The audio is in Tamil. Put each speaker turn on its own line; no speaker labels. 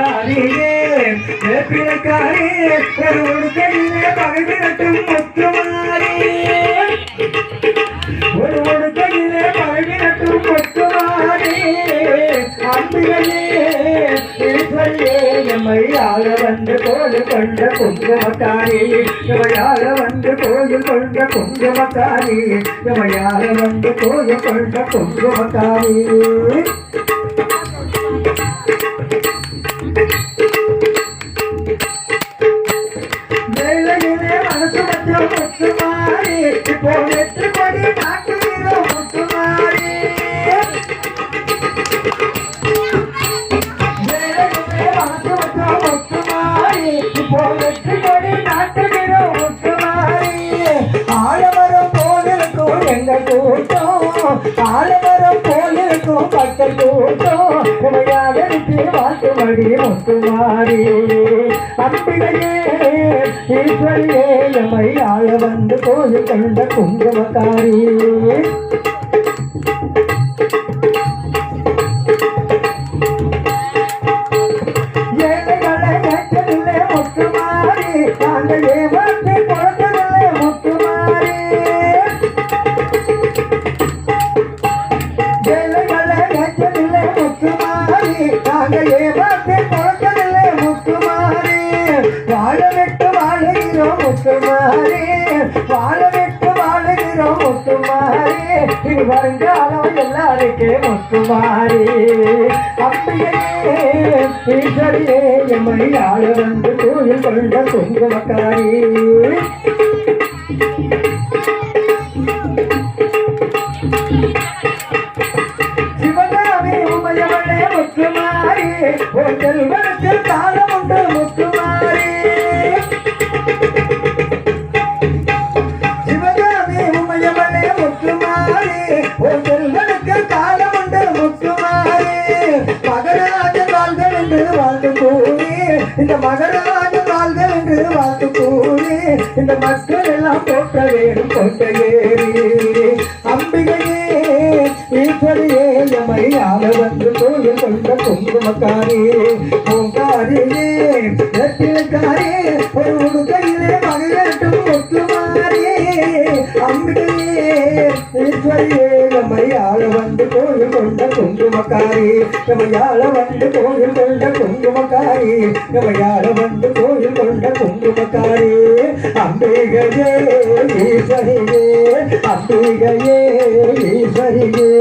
பூங்காரியே வேப்பிலக்காரி ஒரு ஒடுக்கையிலே பகைவினட்டும் முத்துமாரி. ஒரு ஒடுக்கையிலே பகைவினட்டும் முத்துமாரி. அம்பிகையே ஈஸ்வரியே எம்மை ஆள வந்து கோயில் கொண்ட குங்குமக்காரி எமையாள வந்து கோயில் கொண்ட குங்குமக்காரி எமையாள வந்து கோயில் கொண்ட குங்குமக்காரி வேலையிலே மனசு வச்ச முத்துமாரி இப்போ வெற்றி கொடி நாட்டுகிறோம் முத்துமாரி வேலையிலே மனசு வச்ச இப்போ வெற்றி கொடி போலிருக்கும் எங்கள் கூட்டம் போலிருக்கும் கூட்டம் உமையாக அம்பிகையே ஈஸ்வரியே எமை ஆள வந்து கோயில் கண்ட குங்குமக்காரி ஏழைகளை ஏற்றதில்லை முத்துமாரி நாங்கள் ஏமாற்றி பொழந்ததில்லை முத்துமாரி வாழ விட்டு வாழுகிறோம் முத்துமாரி வாழ விட்டு வாழுகிறோம் முத்துமாரி இது வருங்காலம் எல்லாருக்கே முத்துமாரி அப்படியே ஈஸ்வரியே எம்மை ஆள வந்து கோயில் கொண்ட குங்குமக்காரி சிவகாமி உமையவளே முத்துமாரி ஒரு செல்வனுக்கு காலம் உண்டு முத்துமாரி ஓ செல்வனுக்கு காலம் உண்டு முத்துமாரி. மகராஜ வாழ்கள் என்று வாழ்ந்து கூறி இந்த மகராஜ வாழ்கள் என்று வாழ்ந்து கூறி இந்த மக்கள் எல்லாம் போற்ற வேணும் கொண்ட ஏறி. அம்பிகையே ஈஸ்வரியே எமை ஆள வந்து கோயில் கொண்ட பூங்காரியே ஈஸ்வரியே எமை வந்து கோயில் கொண்ட குங்குமக்காரி. நம்மையாள வந்து கோயில் கொண்ட குங்குமக்காரி. நம்மையாள வந்து கோயில் கொண்ட குங்குமக்காரி. அம்பிகையே ஈஸ்வரியே அம்பிகையே ஈஸ்வரியே.